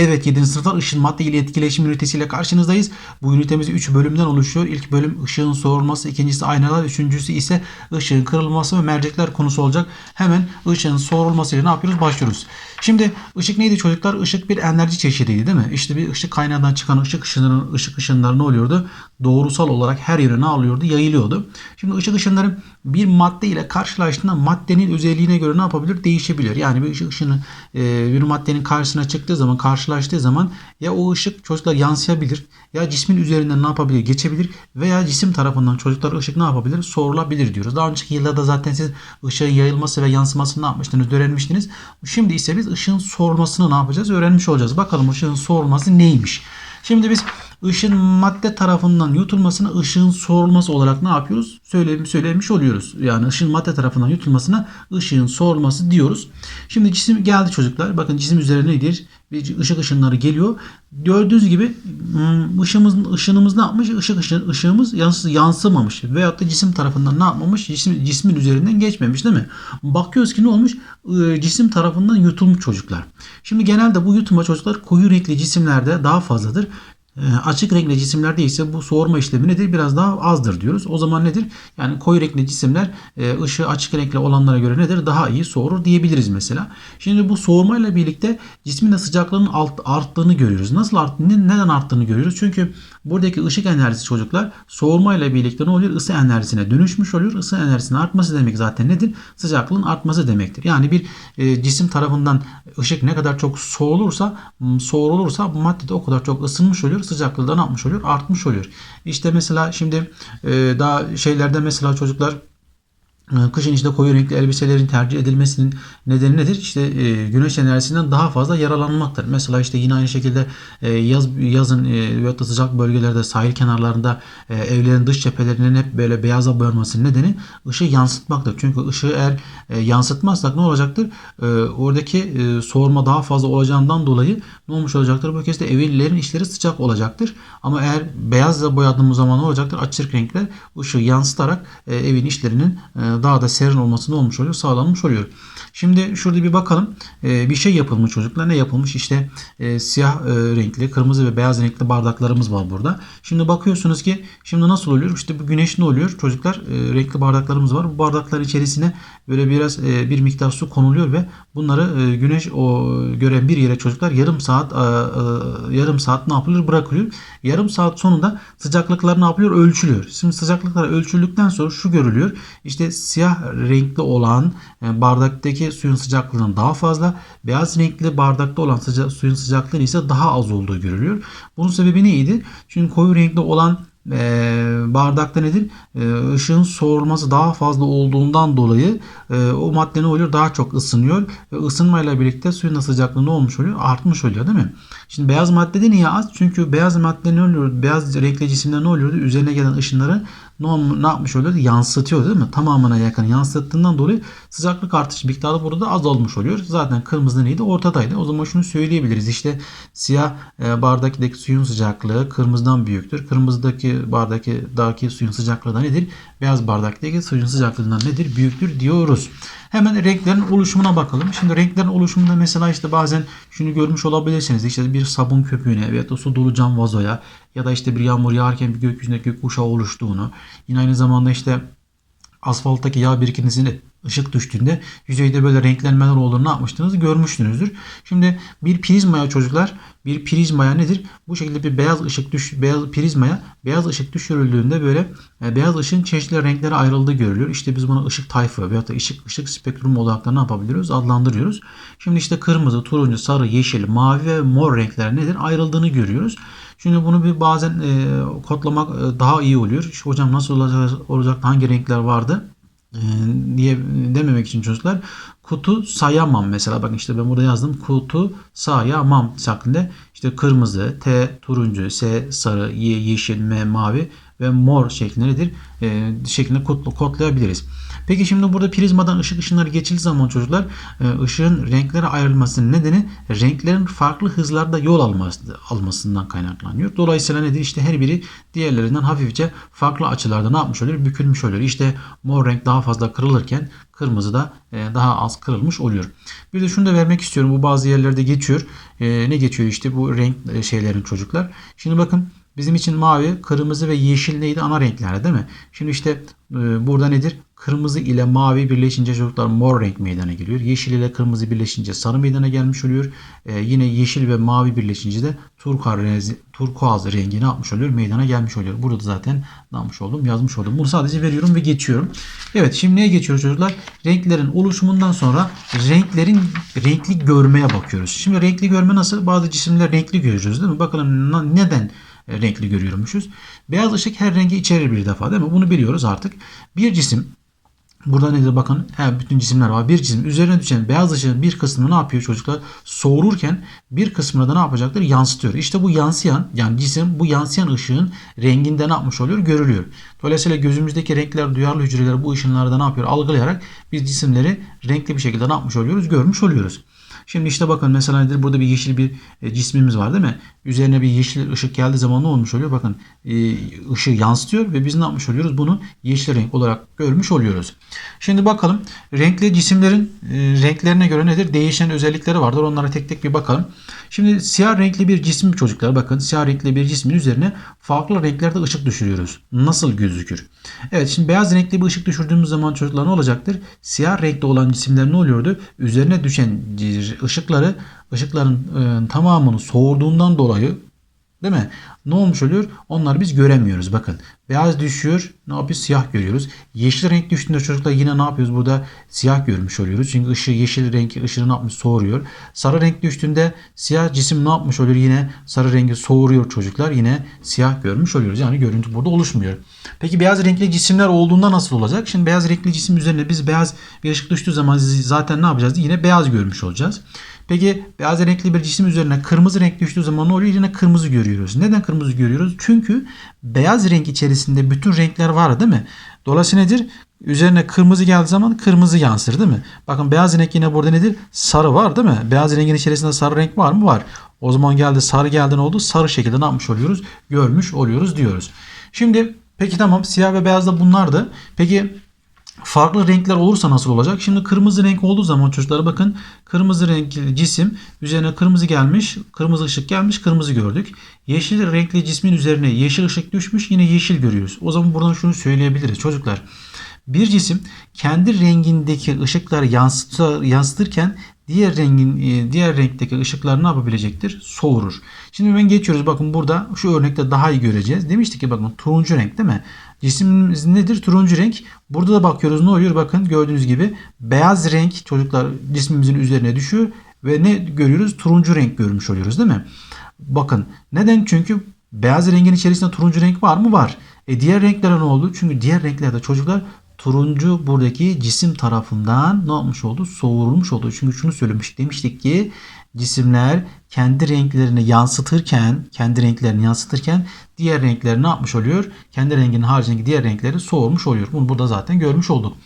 Evet 7. sınıflar ışın madde ile etkileşim ünitesiyle karşınızdayız. Bu ünitemiz 3 bölümden oluşuyor. İlk bölüm ışığın soğurması, ikincisi aynalar, üçüncüsü ise ışığın kırılması ve mercekler konusu olacak. Hemen ışığın soğurulmasıyla ne yapıyoruz? Başlıyoruz. Şimdi ışık neydi çocuklar? Işık bir enerji çeşidiydi değil mi? İşte bir ışık kaynağından çıkan ışık ışınları, ışık ışınları ne oluyordu? Doğrusal olarak her yere ne alıyordu? Yayılıyordu. Şimdi ışık ışınları bir madde ile karşılaştığında maddenin özelliğine göre ne yapabilir? Değişebilir. Yani bir ışık ışını e, bir maddenin karşısına çıktığı zaman, karşılaştığı zaman ya o ışık çocuklar yansıyabilir ya cismin üzerinden ne yapabilir? Geçebilir veya cisim tarafından çocuklar ışık ne yapabilir? Soğurulabilir diyoruz. Daha önceki yıllarda zaten siz ışığın yayılması ve yansımasını ne yapmıştınız? Öğrenmiştiniz. Şimdi ise biz ışığın soğurmasını ne yapacağız? Öğrenmiş olacağız. Bakalım ışığın soğurması neymiş? Şimdi biz ışın madde tarafından yutulmasına ışığın soğurulması olarak ne yapıyoruz? Söyle, söylemiş oluyoruz. Yani ışın madde tarafından yutulmasına ışığın soğurulması diyoruz. Şimdi cisim geldi çocuklar. Bakın cisim üzerine nedir? Işık ışınları geliyor. Gördüğünüz gibi ım, ışığımız, ışınımız ne yapmış? Işık ışın, ışığımız yansı, yansımamış. Veyahut da cisim tarafından ne yapmamış? Cisim, cismin üzerinden geçmemiş değil mi? Bakıyoruz ki ne olmuş? Cisim tarafından yutulmuş çocuklar. Şimdi genelde bu yutulma çocuklar koyu renkli cisimlerde daha fazladır. Ee, Açık renkli cisimlerde ise bu soğurma işlemi nedir? Biraz daha azdır diyoruz. O zaman nedir? Yani koyu renkli cisimler e, ışığı açık renkli olanlara göre nedir? Daha iyi soğurur diyebiliriz mesela. Şimdi bu soğurmayla birlikte cismin de sıcaklığının arttığını görüyoruz. Nasıl arttığını, neden arttığını görüyoruz? Çünkü buradaki ışık enerjisi çocuklar soğurmayla birlikte ne oluyor? Isı enerjisine dönüşmüş oluyor. Isı enerjisinin artması demek zaten nedir? Sıcaklığın artması demektir. Yani bir e, cisim tarafından ışık ne kadar çok soğulursa, bu madde de o kadar çok ısınmış oluyor. Sıcaklığı da ne yapmış oluyor? Artmış oluyor. İşte mesela şimdi e, daha şeylerde mesela çocuklar Kışın işte koyu renkli elbiselerin tercih edilmesinin nedeni nedir? İşte e, güneş enerjisinden daha fazla yaralanmaktır. Mesela işte yine aynı şekilde e, yaz yazın e, veyahut da sıcak bölgelerde sahil kenarlarında e, evlerin dış cephelerinin hep böyle beyaza boyanmasının nedeni ışığı yansıtmaktır. Çünkü ışığı eğer e, yansıtmazsak ne olacaktır? Oradaki e, soğurma daha fazla olacağından dolayı ne olmuş olacaktır? Bu kez de evlilerin içleri sıcak olacaktır. Ama eğer beyazla boyadığımız zaman ne olacaktır? Açık renkler ışığı yansıtarak evin içlerinin e, daha da serin olması ne olmuş oluyor? Sağlanmış oluyor. Şimdi şurada bir bakalım. E, bir şey yapılmış çocuklar. Ne yapılmış? İşte e, siyah e, renkli, kırmızı ve beyaz renkli bardaklarımız var burada. Şimdi bakıyorsunuz ki şimdi nasıl oluyor? İşte bu güneş ne oluyor? Çocuklar e, renkli bardaklarımız var. Bu bardakların içerisine böyle biraz bir miktar su konuluyor ve bunları güneş o gören bir yere çocuklar yarım saat yarım saat ne yapılıyor? Bırakılıyor. Yarım saat sonunda sıcaklıklar ne yapılıyor? Ölçülüyor. Şimdi sıcaklıklar ölçüldükten sonra şu görülüyor. İşte siyah renkli olan e, bardaktaki suyun sıcaklığından daha fazla, beyaz renkli bardakta olan sıca- suyun sıcaklığı ise daha az olduğu görülüyor. Bunun sebebi neydi? Çünkü koyu renkli olan e, bardakta nedir? E, ışığın soğurulması daha fazla olduğundan dolayı e, o madde ne oluyor? Daha çok ısınıyor ve ısınmayla birlikte suyun da sıcaklığı ne olmuş oluyor? Artmış oluyor değil mi? Şimdi beyaz maddede niye az? Çünkü beyaz madde ne oluyor? Beyaz renkli cisimler ne oluyordu? Üzerine gelen ışınları ne, ne yapmış oluyor? Yansıtıyor değil mi? Tamamına yakın yansıttığından dolayı sıcaklık artış miktarı burada az olmuş oluyor. Zaten kırmızı neydi? Ortadaydı. O zaman şunu söyleyebiliriz. İşte siyah e, bardaktaki suyun sıcaklığı kırmızıdan büyüktür. Kırmızıdaki bardaktaki suyun sıcaklığı da nedir? Beyaz bardaktaki suyun sıcaklığından nedir? Büyüktür diyoruz. Hemen renklerin oluşumuna bakalım. Şimdi renklerin oluşumunda mesela işte bazen şunu görmüş olabilirsiniz. İşte bir sabun köpüğüne veya da su dolu cam vazoya ya da işte bir yağmur yağarken bir gökyüzünde gökkuşağı oluştuğunu yine aynı zamanda işte asfalttaki yağ birikintisine ışık düştüğünde yüzeyde böyle renklenmeler olduğunu ne yapmıştınız görmüşsünüzdür. Şimdi bir prizmaya çocuklar bir prizmaya nedir? Bu şekilde bir beyaz ışık düş beyaz prizmaya beyaz ışık düşürüldüğünde böyle e, beyaz ışığın çeşitli renklere ayrıldığı görülüyor. İşte biz buna ışık tayfı veya da ışık ışık spektrum olarak da ne yapabiliyoruz? Adlandırıyoruz. Şimdi işte kırmızı, turuncu, sarı, yeşil, mavi ve mor renkler nedir? Ayrıldığını görüyoruz. Şimdi bunu bir bazen e, kodlamak e, daha iyi oluyor. İşte hocam nasıl olacak, olacak hangi renkler vardı? E, diye dememek için çocuklar kutu sayamam mesela bakın işte ben burada yazdım kutu sayamam şeklinde işte kırmızı T turuncu S sarı Y yeşil M mavi ve mor şeklinde nedir? E, şeklinde kodlayabiliriz. Peki şimdi burada prizmadan ışık ışınları geçildiği zaman çocuklar e, ışığın renklere ayrılmasının nedeni renklerin farklı hızlarda yol alması, almasından kaynaklanıyor. Dolayısıyla nedir? İşte her biri diğerlerinden hafifçe farklı açılarda ne yapmış oluyor? Bükülmüş oluyor. İşte mor renk daha fazla kırılırken kırmızı da e, daha az kırılmış oluyor. Bir de şunu da vermek istiyorum. Bu bazı yerlerde geçiyor. E, ne geçiyor işte bu renk şeylerin çocuklar. Şimdi bakın Bizim için mavi, kırmızı ve yeşil neydi? Ana renkler değil mi? Şimdi işte e, burada nedir? Kırmızı ile mavi birleşince çocuklar mor renk meydana geliyor. Yeşil ile kırmızı birleşince sarı meydana gelmiş oluyor. E, yine yeşil ve mavi birleşince de turkuaz, turkuaz rengi ne yapmış oluyor? Meydana gelmiş oluyor. Burada zaten ne yapmış oldum? Yazmış oldum. Bunu sadece veriyorum ve geçiyorum. Evet şimdi neye geçiyoruz çocuklar? Renklerin oluşumundan sonra renklerin renkli görmeye bakıyoruz. Şimdi renkli görme nasıl? Bazı cisimler renkli görüyoruz değil mi? Bakalım neden? Renkli görüyormuşuz. Beyaz ışık her rengi içerir bir defa değil mi? Bunu biliyoruz artık. Bir cisim Burada nedir bakın he, bütün cisimler var. Bir cisim üzerine düşen beyaz ışığın bir kısmını ne yapıyor çocuklar? Soğururken bir kısmını da ne yapacaktır? Yansıtıyor. İşte bu yansıyan yani cisim bu yansıyan ışığın renginde ne yapmış oluyor? Görülüyor. Dolayısıyla gözümüzdeki renkler duyarlı hücreler bu ışınları da ne yapıyor? Algılayarak biz cisimleri renkli bir şekilde ne yapmış oluyoruz? Görmüş oluyoruz. Şimdi işte bakın mesela nedir? Burada bir yeşil bir e, cismimiz var değil mi? Üzerine bir yeşil ışık geldiği zaman ne olmuş oluyor? Bakın e, ışığı yansıtıyor ve biz ne yapmış oluyoruz? Bunu yeşil renk olarak görmüş oluyoruz. Şimdi bakalım renkli cisimlerin e, renklerine göre nedir? Değişen özellikleri vardır. Onlara tek tek bir bakalım. Şimdi siyah renkli bir cisim çocuklar bakın siyah renkli bir cismin üzerine farklı renklerde ışık düşürüyoruz. Nasıl gözükür? Evet şimdi beyaz renkli bir ışık düşürdüğümüz zaman çocuklar ne olacaktır? Siyah renkli olan cisimler ne oluyordu? Üzerine düşen ışıkları ışıkların e, tamamını soğurduğundan dolayı Değil mi? Ne olmuş oluyor? Onları biz göremiyoruz. Bakın beyaz düşüyor. Ne yapıyoruz? Siyah görüyoruz. Yeşil renk düştüğünde çocuklar yine ne yapıyoruz? Burada siyah görmüş oluyoruz. Çünkü ışığı yeşil renk ışığı ne yapmış? Soğuruyor. Sarı renk düştüğünde siyah cisim ne yapmış oluyor? Yine sarı rengi soğuruyor çocuklar. Yine siyah görmüş oluyoruz. Yani görüntü burada oluşmuyor. Peki beyaz renkli cisimler olduğunda nasıl olacak? Şimdi beyaz renkli cisim üzerine biz beyaz bir ışık düştüğü zaman zaten ne yapacağız? Yine beyaz görmüş olacağız. Peki beyaz renkli bir cisim üzerine kırmızı renk düştüğü zaman ne oluyor? Yine kırmızı görüyoruz. Neden kırmızı görüyoruz? Çünkü beyaz renk içerisinde bütün renkler var değil mi? Dolayısıyla nedir? Üzerine kırmızı geldiği zaman kırmızı yansır değil mi? Bakın beyaz renk yine burada nedir? Sarı var değil mi? Beyaz rengin içerisinde sarı renk var mı? Var. O zaman geldi sarı geldi ne oldu? Sarı şekilde ne yapmış oluyoruz? Görmüş oluyoruz diyoruz. Şimdi peki tamam siyah ve beyaz da bunlardı. Peki farklı renkler olursa nasıl olacak? Şimdi kırmızı renk olduğu zaman çocuklara bakın kırmızı renkli cisim üzerine kırmızı gelmiş, kırmızı ışık gelmiş, kırmızı gördük. Yeşil renkli cismin üzerine yeşil ışık düşmüş yine yeşil görüyoruz. O zaman buradan şunu söyleyebiliriz çocuklar. Bir cisim kendi rengindeki ışıkları yansıtır, yansıtırken diğer rengin e, diğer renkteki ışıklar ne yapabilecektir? Soğurur. Şimdi ben geçiyoruz. Bakın burada şu örnekte daha iyi göreceğiz. Demiştik ki bakın turuncu renk değil mi? Cisimimiz nedir? Turuncu renk. Burada da bakıyoruz ne oluyor? Bakın gördüğünüz gibi beyaz renk çocuklar cismimizin üzerine düşüyor ve ne görüyoruz? Turuncu renk görmüş oluyoruz değil mi? Bakın neden? Çünkü beyaz rengin içerisinde turuncu renk var mı? Var. E diğer renklere ne oldu? Çünkü diğer renklerde çocuklar turuncu buradaki cisim tarafından ne yapmış oldu? Soğurulmuş oldu. Çünkü şunu söylemiş demiştik ki cisimler kendi renklerini yansıtırken, kendi renklerini yansıtırken diğer renkleri ne yapmış oluyor? Kendi renginin haricindeki diğer renkleri soğurmuş oluyor. Bunu burada zaten görmüş olduk.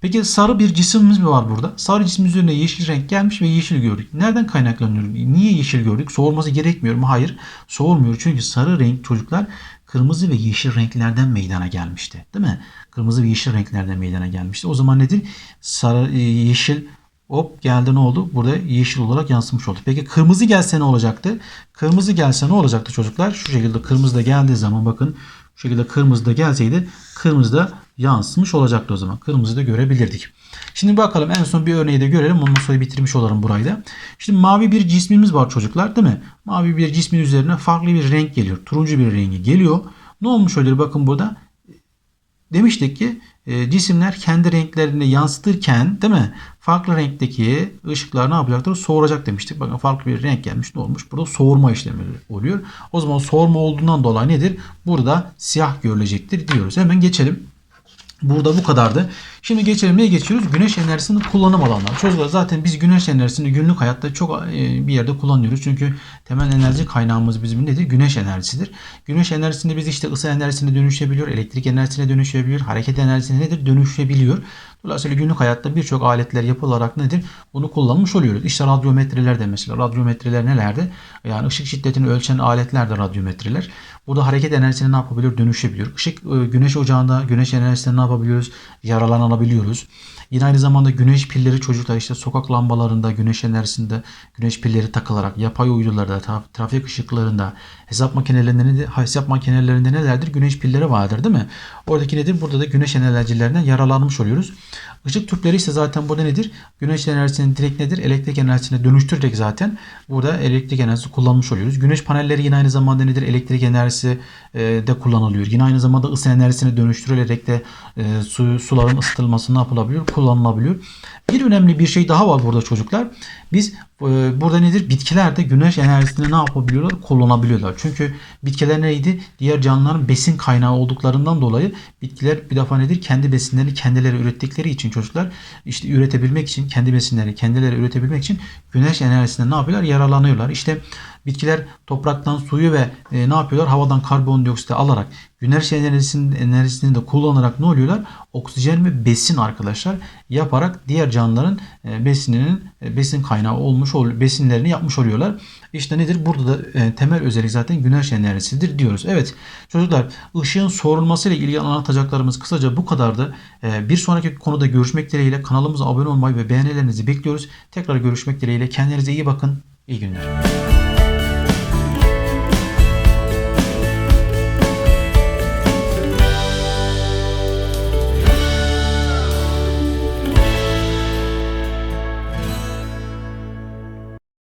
Peki sarı bir cisimimiz mi var burada? Sarı cisim üzerine yeşil renk gelmiş ve yeşil gördük. Nereden kaynaklanıyor? Niye yeşil gördük? Soğurması gerekmiyor mu? Hayır. Soğurmuyor. Çünkü sarı renk çocuklar kırmızı ve yeşil renklerden meydana gelmişti. Değil mi? Kırmızı ve yeşil renklerden meydana gelmişti. O zaman nedir? Sarı, e, yeşil hop geldi ne oldu? Burada yeşil olarak yansımış oldu. Peki kırmızı gelse ne olacaktı? Kırmızı gelse ne olacaktı çocuklar? Şu şekilde kırmızı da geldiği zaman bakın şu şekilde kırmızı da gelseydi kırmızı da yansımış olacaktı o zaman. Kırmızı da görebilirdik. Şimdi bakalım en son bir örneği de görelim. Ondan sonra bitirmiş olalım burayı da. Şimdi mavi bir cismimiz var çocuklar değil mi? Mavi bir cismin üzerine farklı bir renk geliyor. Turuncu bir rengi geliyor. Ne olmuş oluyor bakın burada? Demiştik ki e, cisimler kendi renklerini yansıtırken değil mi? Farklı renkteki ışıklar ne yapacaktır? Soğuracak demiştik. Bakın farklı bir renk gelmiş. Ne olmuş? Burada soğurma işlemi oluyor. O zaman soğurma olduğundan dolayı nedir? Burada siyah görülecektir diyoruz. Hemen geçelim. Burada bu kadardı. Şimdi geçelim neye geçiyoruz? Güneş enerjisini kullanım alanları. Çocuklar zaten biz güneş enerjisini günlük hayatta çok e, bir yerde kullanıyoruz. Çünkü temel enerji kaynağımız bizim nedir? Güneş enerjisidir. Güneş enerjisini biz işte ısı enerjisine dönüşebiliyor, elektrik enerjisine dönüşebiliyor, hareket enerjisine nedir? Dönüşebiliyor. Dolayısıyla günlük hayatta birçok aletler yapılarak nedir? Bunu kullanmış oluyoruz. İşte radyometreler de mesela. Radyometreler nelerde? Yani ışık şiddetini ölçen aletler de radyometreler. Burada hareket enerjisine ne yapabiliyor? Dönüşebiliyor. Işık e, güneş ocağında güneş enerjisine ne yapabiliyoruz? Yaralanabiliyoruz. Yine aynı zamanda güneş pilleri çocuklar işte sokak lambalarında güneş enerjisinde güneş pilleri takılarak yapay uydularda tra- trafik ışıklarında hesap makinelerinde de- hesap makinelerinde nelerdir? Güneş pilleri vardır değil mi? Oradaki nedir? Burada da güneş enerjilerinden yararlanmış oluyoruz. Işık tüpleri ise zaten burada nedir? Güneş enerjisini direkt nedir? Elektrik enerjisine dönüştürerek zaten burada elektrik enerjisi kullanmış oluyoruz. Güneş panelleri yine aynı zamanda nedir? Elektrik enerjisi e, de kullanılıyor. Yine aynı zamanda ısı enerjisine dönüştürülerek de e, su, suların ısıtılması ne yapılabiliyor? Kullanılabiliyor. Bir önemli bir şey daha var burada çocuklar. Biz e, burada nedir? Bitkiler de güneş enerjisini ne yapabiliyorlar? Kullanabiliyorlar. Çünkü bitkiler neydi? Diğer canlıların besin kaynağı olduklarından dolayı bitkiler bir defa nedir? Kendi besinlerini kendileri ürettikleri için çocuklar işte üretebilmek için kendi besinleri kendileri üretebilmek için güneş enerjisinden ne yapıyorlar? Yararlanıyorlar. İşte bitkiler topraktan suyu ve e, ne yapıyorlar? Havadan karbondioksit alarak güneş enerjisini, enerjisini de kullanarak ne oluyorlar? Oksijen ve besin arkadaşlar yaparak diğer canlıların e, besininin e, besin kaynağı olmuş ol, besinlerini yapmış oluyorlar. İşte nedir? Burada da e, temel özellik zaten güneş enerjisidir diyoruz. Evet çocuklar ışığın sorulması ile ilgili anlatacaklarımız kısaca bu kadardı. E, bir sonraki konuda görüşmek dileğiyle kanalımıza abone olmayı ve beğenilerinizi bekliyoruz. Tekrar görüşmek dileğiyle kendinize iyi bakın. İyi günler.